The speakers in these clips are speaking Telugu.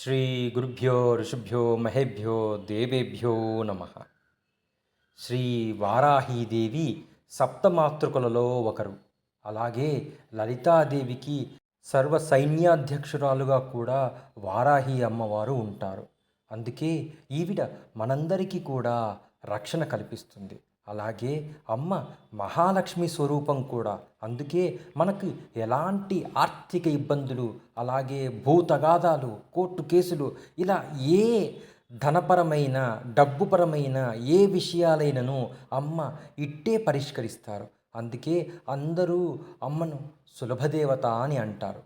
శ్రీ గురుభ్యో ఋషుభ్యో మహేభ్యో దేవేభ్యో నమ. శ్రీ వారాహీదేవి సప్తమాతృకులలో ఒకరు. అలాగే లలితాదేవికి సర్వ సైన్యాధ్యక్షురాలుగా కూడా వారాహి అమ్మవారు ఉంటారు. అందుకే ఈవిడ మనందరికీ కూడా రక్షణ కల్పిస్తుంది. అలాగే అమ్మ మహాలక్ష్మి స్వరూపం కూడా. అందుకే మనకు ఎలాంటి ఆర్థిక ఇబ్బందులు అలాగే భూతగాదాలు కోర్టు కేసులు ఇలా ఏ ధనపరమైన డబ్బుపరమైన ఏ విషయాలైనను అమ్మ ఇట్టే పరిష్కరిస్తారు. అందుకే అందరూ అమ్మను సులభదేవత అని అంటారు.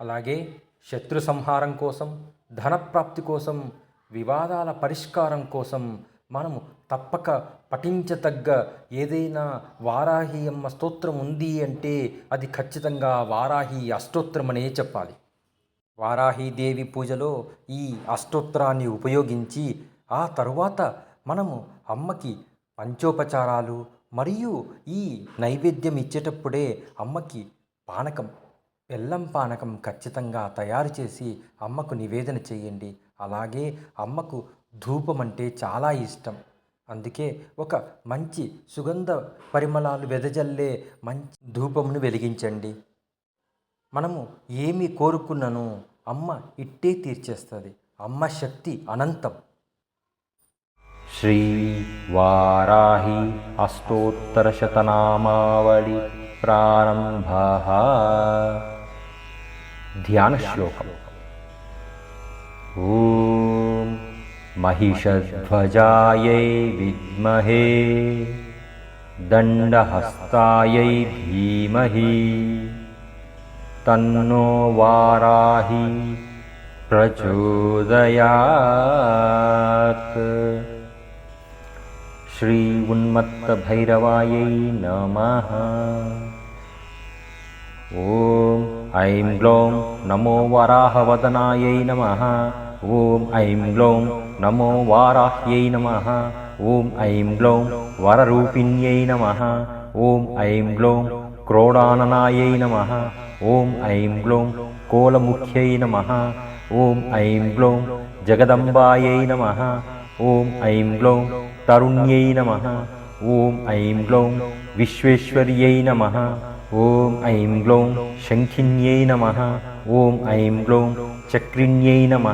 అలాగే శత్రు సంహారం కోసం ధనప్రాప్తి కోసం వివాదాల పరిష్కారం కోసం మనము తప్పక పఠించతగ్గ ఏదైనా వారాహి అమ్మ స్తోత్రం ఉంది అంటే అది ఖచ్చితంగా వారాహి అష్టోత్తరమనే చెప్పాలి. వారాహీదేవి పూజలో ఈ అష్టోత్తరాన్ని ఉపయోగించి ఆ తరువాత మనము అమ్మకి పంచోపచారాలు మరియు ఈ నైవేద్యం ఇచ్చేటప్పుడే అమ్మకి పానకం బెల్లం పానకం ఖచ్చితంగా తయారు చేసి అమ్మకు నివేదన చేయండి. అలాగే అమ్మకు ధూపం అంటే చాలా ఇష్టం. అందుకే ఒక మంచి సుగంధ పరిమళాలు వెదజల్లే మంచి ధూపమును వెలిగించండి. మనము ఏమి కోరుకున్నను అమ్మ ఇట్టే తీర్చేస్తుంది. అమ్మ శక్తి అనంతం. శ్రీ వారాహి అష్టోత్తరశతనామావళి ప్రారంభ. ధ్యానశ్లోకం ఓ महिषध्वजायै विद्महे दण्डहस्तायै धीमहि तन्नो वाराहि प्रचोदयात्। श्री उन्मत्तभैरवायै नमः। ॐ ऐं ग्लौं नमो वराहवदनायै नमः ॐ ऐं ग्लौं नमो वाराह्यै नमः ॐ ऐं ग्लौं वररूपिण्यै नमः ॐ ऐं ग्लौं क्रोडाननायै नमः ॐ ऐं ग्लौं कोलमुख्यै नमः ॐ ऐं ग्लौं जगदम्बायै नमः ॐ ऐं ग्लौं तरुण्यै नमः ॐ ऐं ग्लौं विश्वेश्वर्यै नमः ॐ ऐं ग्लौं शङ्खिन्यै नमः ॐ ऐं ग्लौं చక్రిణ్యై నమ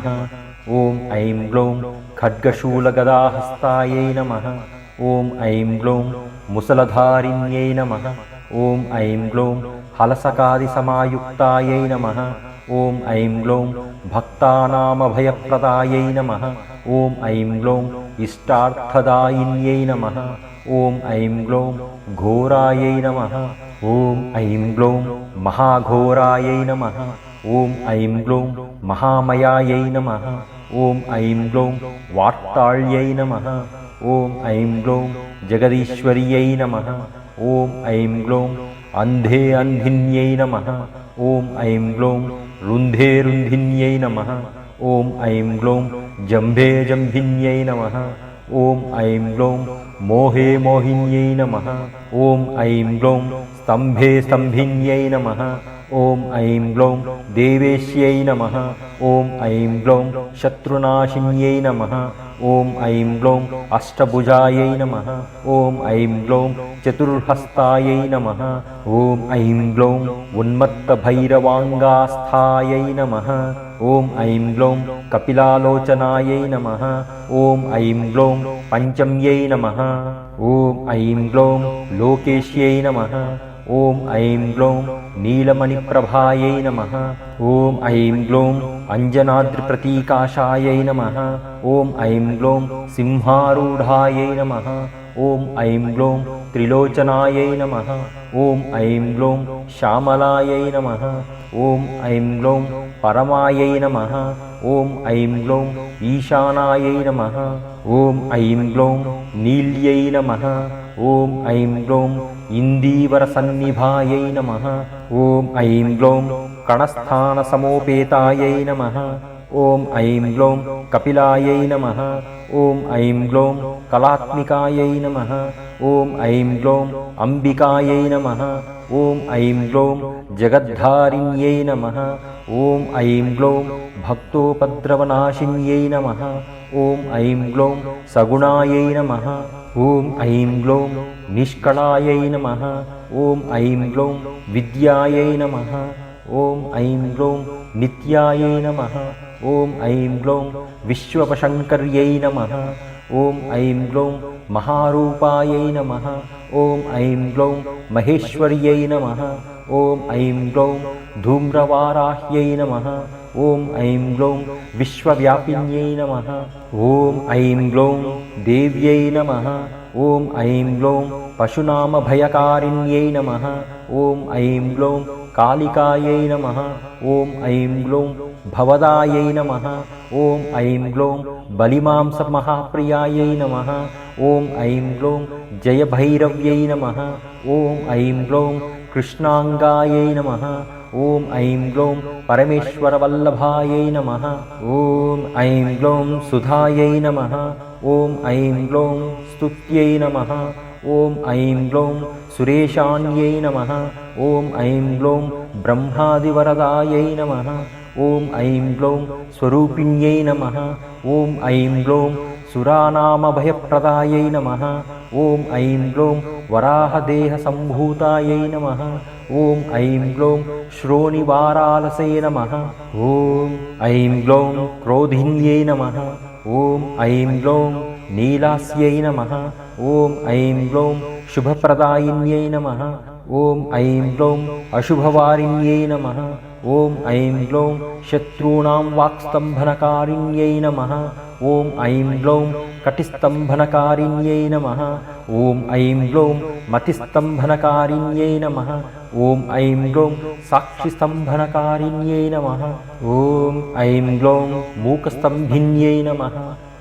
ఓం ఐం గ్లౌం ఖడ్గశూలగదాహస్తాయై నమ ఓం ఐం గ్లౌం ముసలధారిణ్యై నమ ఓం ఐం గ్లౌం హలసకాదిసమాయుక్తాయై నమ ఓం ఐం గ్లౌం భక్తానామభయప్రదాయై నమ ఓం ఐం గ్లౌం ఇష్టార్థదాయిన్యై నమ ఓం ఐం గ్లౌం ఘోరాయై నమ ఓం ఐం గ్లౌం మహాఘోరాయై నమ ఓం ఐం గ్లౌం మహామయాయై నమ. ఓం ఐం గ్లౌం వార్తాళ్యై నమ. ఓం ఐం గ్లౌం జగదీశ్వర్యై నమ. ఓం ఐం గ్లౌం అంధే అంధిన్యై నమ. ఓం ఐం గ్లౌం రుంధే రుంధిన్యై నమ. ఓం ఐం గ్లౌం జంభే జంభిన్యై నమ. ఓం ఐం గ్లౌం మోహే మోహిన్యై నమ. ఓం ఐం గ్లౌం स्तंभे स्तंभिन्यै नमः ఓం ఐం గ్లౌం దేవేశ్యై నమ. ఓం ఐం గ్లౌం శత్రునాశిన్యై నమ. ఓం ఐం గ్లౌం అష్టభుజాయై నమ. ఓం ఐం గ్లౌం చతుర్హస్తాయై నమ. ఓం ఐం గ్లౌం ఉన్మత్తభైరవాంగాస్థాయై నమ. ఓం ఐం గ్లౌం కపిలాలోచనాయై నమ. ఓం ఐం గ్లౌం పంచమ్యై నమ. ఓం ఐం గ్లౌం లోకేశ్యై నమ. ॐ ऐं ग्लौं नीलमणिप्रभायै नमः। ॐ ऐं ग्लौं अञ्जनाद्रिप्रतीकाशायै नमः। ॐ ऐं ग्लौं सिंहारूढायै नमः। ॐ ऐं ग्लौं त्रिलोचनायै नमः। ॐ ऐं ग्लौं श्यामलायै नमः। ॐ ऐं ग्लौं परमायै नमः। ॐ ऐं ग्लौं ईशानायै नमः। ॐ ऐं ग्लौं नील्यै नमः। ॐ ऐं ग्लौं ఇందీవరసన్నిభాయై నమ. ఓం ఐం గ్లౌం కణస్థానసమోపేతాయై నమ. ఓం ఐం గ్లౌం కపిలాయై నమ. ఓం ఐం గ్లౌం కళాత్మికాయై నమ. ఓం ఐం గ్లౌం అంబికాయై నమ. ఓం ఐం గ్లౌం జగద్ధారిణ్యై నమ. ఓం ఐం గ్లౌం భక్తోపద్రవనాశిన్యై నమ. ఓం ఐం గ్లౌం సగుణాయై నమ. ॐ ऐं ग्लौं निष्कलायै नमः। ॐ ऐं ग्लौं विद्यायै नमः। ॐ ऐं ग्लौं नित्यायै नमः। ॐ ऐं ग्लौं विश्वपशङ्कर्यै नमः। ॐ ऐं ग्लौं महारूपायै नमः। ॐ ऐं ग्लौं महेश्वर्यै नमः। ॐ ऐं ग्लौं धूम्रवाराह्यै नमः ॐ ऐं ग्लौं विश्वव्यापिन्यै नमः। ॐ ऐं ग्लौं देव्यै नमः। ॐ ऐं ग्लौं पशुनामभयकारिण्यै नमः। ॐ ऐं ग्लौं कालिकायै नमः। ॐ ऐं ग्लौं भवदायै नमः। ॐ ऐं ग्लौं बलिमांसमहाप्रियायै नमः। ॐ ऐं ग्लौं जयभैरव्यै नमः। ॐ ऐं ग्लौं कृष्णाङ्गायै नमः ఓం ఐం గ్లౌం పరమేశ్వరవల్లభాయై నమ ఓం ఐం గ్లౌం సుధాయై నమ ఓం ఐం గ్లౌం స్తుత్యై నమ ఓం ఐం గ్లౌం సురేషాణ్యై నమ ఓం ఐం గ్లౌం బ్రహ్మాదివరదాయై నమ ఓం ఐం గ్లౌం స్వరూపిణ్యై నమ ఓం ఐం గ్లౌం సురానామభయప్రదాయై నమ ॐ ऐं ग्लौं वराहदेहसम्भूतायै नमः। ॐ ऐं ग्लौं श्रोणिवारालसे नमः। ॐ ऐं ग्लौं क्रोधिन्यै नमः। ॐ ऐं ग्लौं नीलास्यै नमः। ॐ ऐं ग्लौं शुभप्रदायिन्यै नमः। ॐ ऐं ग्लौं अशुभवारिण्यै नमः। ॐ ऐं ग्लौं शत्रूणां वाक्स्तम्भनकारिण्यै नमः ఓం ఐం గ్లౌం కటిస్తంభనకారిణ్యై నమ. ఓం ఐం గ్లౌం మతిస్తంభనకారిణ్యై నమ. ఓం ఐం గ్లౌం సాక్షిస్తంభనకారిణ్యై నమ. ఓం ఐం గ్లౌం మూకస్తంభిన్యై నమ.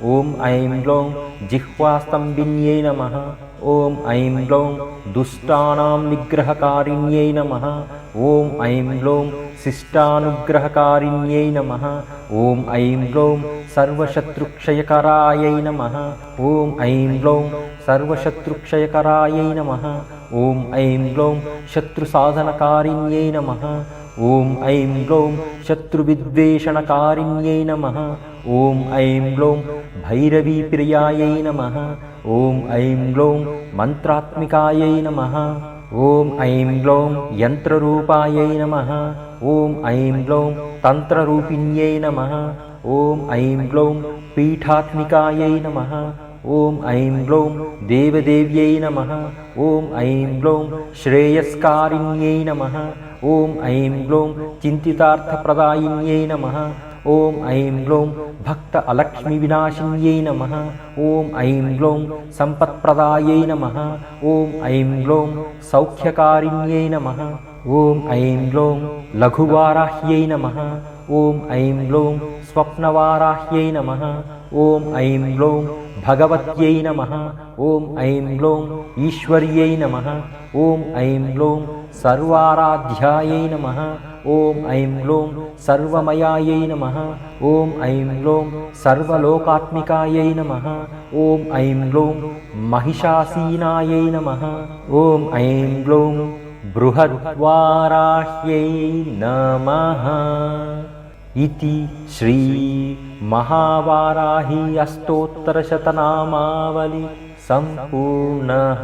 ఓం ఐం గ్లౌం జిహ్వాస్తంభిన్యై నమ. ఓం ఐం గ్లౌం దుష్టానాం నిగ్రహకారిణ్యై నమ. ఓం ఐం గ్లౌం శిష్టానుగ్రహకారిణ్యై నమ. ఓం ఐం గ్లౌం సర్వశత్రుక్షయకరాయై నమ. ఓం ఐం గ్లౌం సర్వశత్రుక్షయకరాయై నమ. ఓం ఐం గ్లౌం శత్రుసాధనకారిణ్యై నమ. ॐ ऐं ग्लौं शत्रुविद्वेषणकारिण्यै नमः ॐ ऐं ग्लौं भैरवीप्रियायै नमः ॐ ऐं ग्लौं मन्त्रात्मिकायै नमः ॐ ऐं ग्लौं यन्त्ररूपायै नमः ॐ ऐं ग्लौं तन्त्ररूपिण्यै नमः ॐ ऐं ग्लौं पीठात्मिकायै नमः ॐ ऐं ग्लौं देवदेव्यै नमः ॐ ऐं ग्लौं श्रेयस्कारिण्यै नमः ఓం ఐం గ్లౌం చింతితార్థప్రదాయిన్యై నమ. ఓం ఐం గ్లౌం భక్త అలక్ష్మి వినాశిన్యై నమ. ఓం ఐం గ్లౌం సంపత్ప్రదాయై నమ. ఓం ఐం గ్లౌం సౌఖ్యకారిణ్యై నమ. ఓం ఐం గ్లౌం లఘువారాహ్యై నమ. ఓం ఐం గ్లౌం స్వప్నవారాహ్యై నమ. ఓం ఐం గ్లౌం भगवत्यै नमः। ॐ ऐं ग्लौं ईश्वर्यै नमः। ॐ ऐं ग्लौं सर्वाराध्यायै नमः। ॐ ऐं ग्लौं सर्वमयायै नमः। ॐ ऐं ग्लौं सर्वलोकात्मिकायै नमः। ॐ ऐं ग्लौं महिषासीनायै नमः। ॐ ऐं ग्लौं बृहद्वाराह्यै नमः। इति श्रीमहावाराही अष्टोत्तरशतनामावली सम्पूर्णः